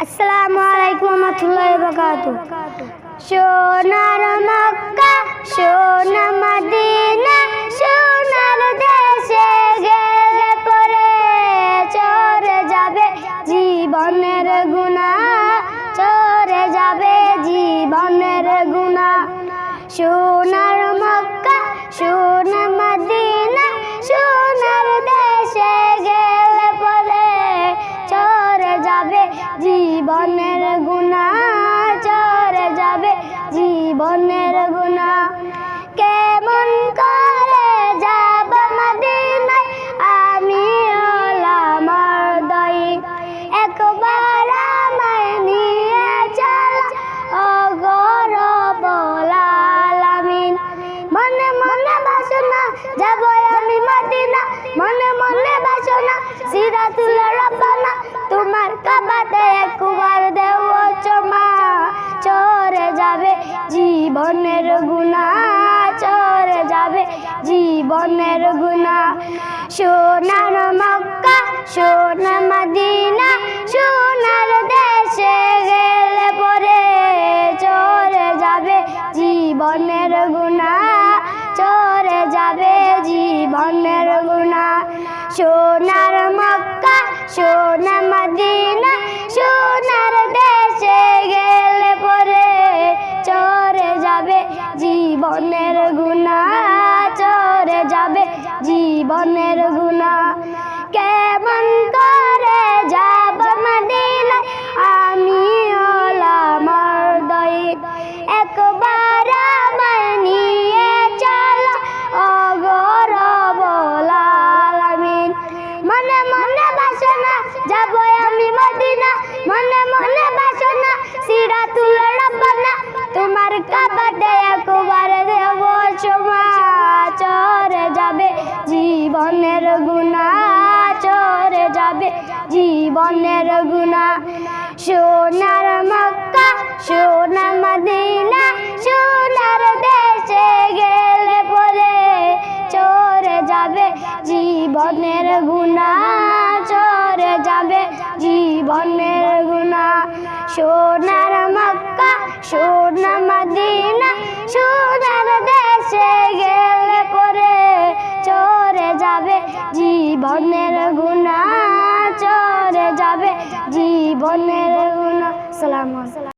আসসালামু আলাইকুম রহমতুল্লাহি বারাকাতু সোনার মক্কা, সোনা মদিনা, সোনার দেশে গেলে পরে চরে যাবে জীবনের গুণা চরে যাবে জীবনের গুণা। সোনার মক্কা সোনা গুণা চরে যাবে জীবনের গুণা। কেমন করে যাব মদিনায়? আমি হলাম দই একবার আমায় নিয়ে চল। ও গর বলালামিন মনে মনে বাসনা, যাব আমি মদিনা। মনে মনে বাসনা, সিরাতুল যাবে, জীবনের গুণা চরে যাবে, জীবনের গুণা। সোনার মক্কা সোনা মদিনা, সোনার দেশে গেলে পরে চরে যাবে, জীবনের গুণা। চরে যাবে, জীবনের গুণা। সোনার মক্কা সোনা মদিনা জীবনের গুণা চরে যাবে জীবনের গুণা। কেমন করে যাব মদিনায়? আমি হলাম একবার আমায় নিয়ে চল অগর বলালামিন মনে মনে বাসনা, যাব আমি মদিনা। মনে মনে বাসনা, সিরাতুল রব্বানা, তোমার কাবাতে একবার যাবে জীবনের গুণা, সোনার মক্কা সোনা মদিনা, সোনার দেশে গেলে পরে চরে যাবে। জীবনের গুণা চরে যাবে। জীবনের গুণা, সোনার মক্কা সোনা মদিনা, সোনার দেশে গেলে পরে চরে যাবে। জীবনের জীবনের গুণা সালাম